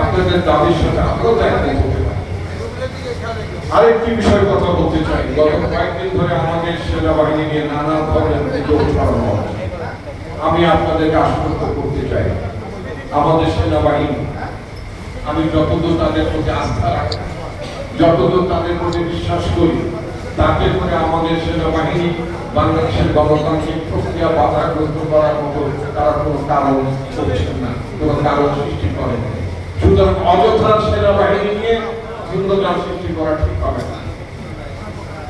আপনাদের আরেকটি কথা বলতে চাই। গত কয়েকদিন ধরে আমাদের সেনাবাহিনী নিয়ে নানা ধরনের আমি আপনাদেরকে আশ্বস্ত করতে চাই। আমাদের সেনাবাহিনী, আমি যতদূর তাদের প্রতি আস্থা রাখি, যতদূর তাদের প্রতি বিশ্বাস করি তাতে করে আমাদের সেনাবাহিনী বাংলাদেশের গণতান্ত্রিক প্রক্রিয়া বাধাগ্রস্ত করার মতো তারা কোনো কারণ করছেন না, কোনো কারণ সৃষ্টি করেন সুতরাং অযথা সেনাবাহিনী নিয়ে সৃষ্টি করা ঠিক হবে না।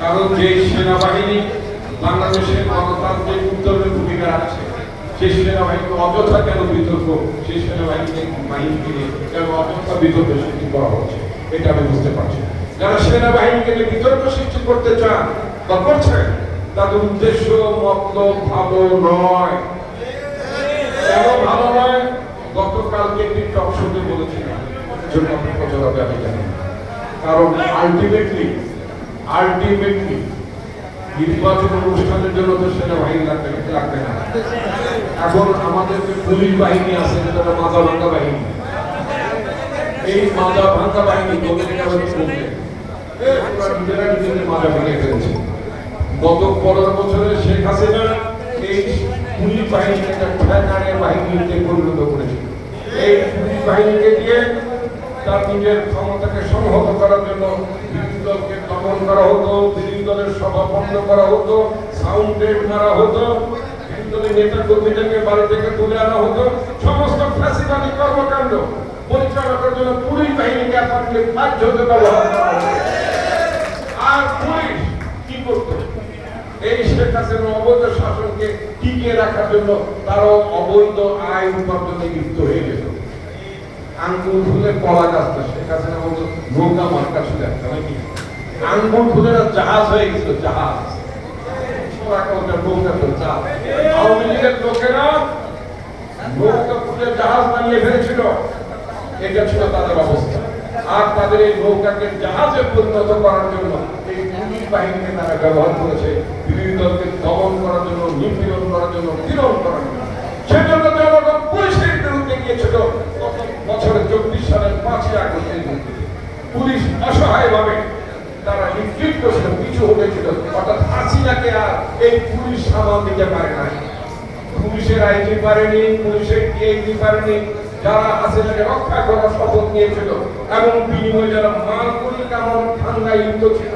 কারণ যে সেনাবাহিনী বাংলাদেশের গণতান্ত্রিক উত্তরের ভূমিকা রাখছে, সেই সেনাবাহিনীকে অযথা কেন বিতর্ক? সেই সেনাবাহিনীকে বাহিনীকে অযথা বিতর্ক সৃষ্টি করা হচ্ছে? এটা আমি বুঝতে পারছি না। যারা সেনাবাহিনীকে নিয়ে বিতর্ক সৃষ্টি করতে চান, বা করছেন, তাদের উদ্দেশ্য মতলব ভালো নয়। কেন ভালো নয়? গতকালকে একটি টক শোতে বলেছিলাম জন্য আমি জানি কারণ আলটিমেটলি আলটিমেটলি নির্বাচন অনুষ্ঠানের জন্য তো সেনাবাহিনী লাগবে লাগবে না। এখন আমাদের যে পুলিশ বাহিনী আছে যেটা মাথা ভাঙ্গা বাহিনী। এই মাথা ভাঙ্গা বাহিনী কি বলবে ওরা গত পনেরো বছরে শেখ হাসিনা এই পুলিশ বাহিনীকে একটা ঠেকানের বাহিনীতে পরিণত করেছিল এই পুলিশ বাহিনীকে দিয়ে তার নিজের ক্ষমতাকে সংহত করার জন্য বিরোধী দলকে দমন করা হতো, বিরোধী দলের সভা বন্ধ করা হতো সাউন্ড ডেট মারা হতো, বিরোধী দলের নেতা কর্মীদেরকে বাড়ি থেকে তুলে আনা হতো, সমস্ত ফ্যাসিবাদী কর্মকাণ্ড। পরিচালনা করার জন্য পুলিশ বাহিনীকে আপনাকে বাধ্য হতে ব্যবহার আর পুলিশ কি করতো এই শেখ হাসিনার অবৈধ শাসনকে টিকিয়ে রাখার জন্য তারও অবৈধ আয় উপার্জনে লিপ্ত হয়ে যেত আঙ্গুল ফুলে কলা গাছটা শেখ হাসিনা বলতো, নৌকা মার্কা ছিল একটা নাকি? আঙ্গুল ফুলের জাহাজ হয়ে গেছিল, জাহাজ। আওয়ামী লোকেরা জাহাজ বানিয়ে ফেলেছিল। এটা ছিল তাদের অবস্থা। আর তাদের এই নৌকাকে জাহাজে পরিণত করার জন্য এই পুলিশ বাহিনীকে তারা ব্যবহার করেছে। বিরোধী দলকে দমন করার জন্য, নিপীড়ন করার জন্য পীড়ন করার জন্য। সেজন্য পুলিশের বিরুদ্ধে গিয়েছিল। গত বছরের চব্বিশ সালের পাঁচই পুলিশ অসহায়ভাবে তারা কিছু হয়েছিল অর্থাৎ হাসিনাকে আর এই পুলিশ সামাল দিতে পারে না পুলিশের আইজি পারেনি, পুলিশের পারেনি। যারা হাসিনাকে রক্ষা করার শপথ নিয়েছিল এবং বিনিময়ে যারা মাল করি কেমন ঠান্ডায় লিপ্ত ছিল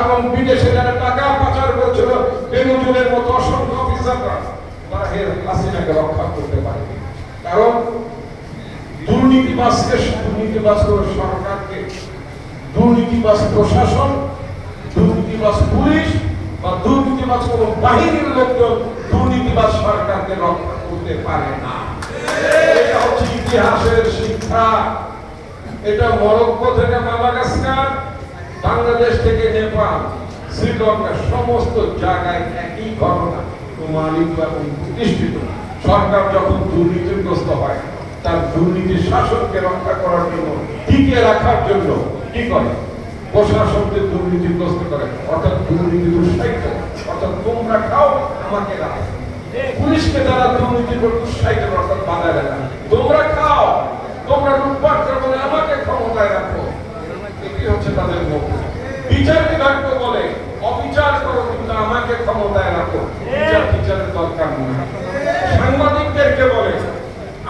এবং বিদেশে যারা টাকা পাচার করছিল বেনজুরের মতো অসংখ্য অফিসাররা তারা হাসিনাকে রক্ষা করতে পারেনি। কারণ দুর্নীতিবাজকে দুর্নীতিবাজ করে সরকারকে, দুর্নীতিবাজ প্রশাসন, দুর্নীতিবাজ পুলিশ বা দুর্নীতিবাজ কোন বাহিনীর লোকজন দুর্নীতিবাজ সরকারকে রক্ষা করতে পারে না। এটা মরক্কো থেকে মাদাগাস্কার, বাংলাদেশ থেকে নেপাল, শ্রীলঙ্কা, সমস্ত জায়গায় একই ঘটনা এবং প্রতিষ্ঠিত, সরকার যখন দুর্নীতিগ্রস্ত হয়, তার দুর্নীতি শাসনকে রক্ষা করার জন্য টিকে রাখার জন্য কি করে? প্রশাসনকে দুর্নীতিগ্রস্ত করে। অর্থাৎ দুর্নীতি উৎসাহিত অর্থাৎ তোমরা খাও, আমাকে দাও। পুলিশকে তারা দুর্নীতি উৎসাহিত করে, অর্থাৎ বাধা দেয় না তোমরা খাও তোমরা করবে না, আমাকে ক্ষমতায় রাখো। এটি হচ্ছে তাদের মুখ বিচার বিভাগকে বলে অবিচার করো কিন্তু আমাকে ক্ষমতায় রাখো। বিচার বিচারের দরকার নেই। সাংবাদিকদেরকে বলে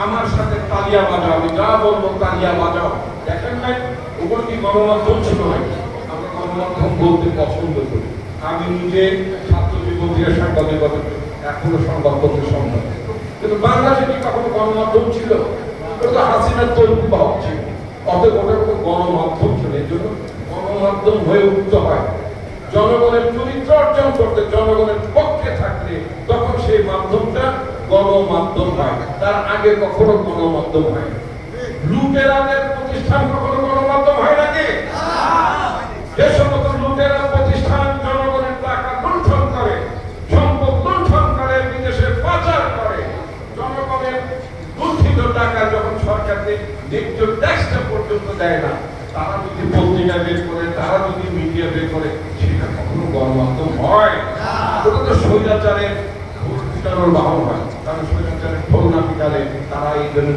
আমার সাথে তালিয়া বাজাও আমি যা বলব তালিয়া বাজাও। দেখেন নাই ওগুলো কি গণমাধ্যম ছিল নাকি আমরা গণমাধ্যম বলতে পছন্দ করি। আমি নিজে ছাত্র থেকে সাংবাদিকতা করি, এখনও সংবাদপত্রের সম্মান কিন্তু বাংলাদেশে কি কখনো গণমাধ্যম ছিল? ওটা তো হাসিনার তৈরি বাহক ছিল। অতএব ওটা কোনো গণমাধ্যম ছিল এই জন্য গণমাধ্যম হয়ে উঠতে হয়। জনগণের চরিত্র অর্জন করতে, জনগণের পক্ষে থাকলে তখন সেই মাধ্যমটা গণমাধ্যম হয়। তার আগে কখনো গণমাধ্যম হয় লুটেরাদের করে, সেটা কখনো গণমাধ্যম হয় ওটা বাহন হয়। কারণ স্বৈরাচারের ঢোল না তারা এই জন্য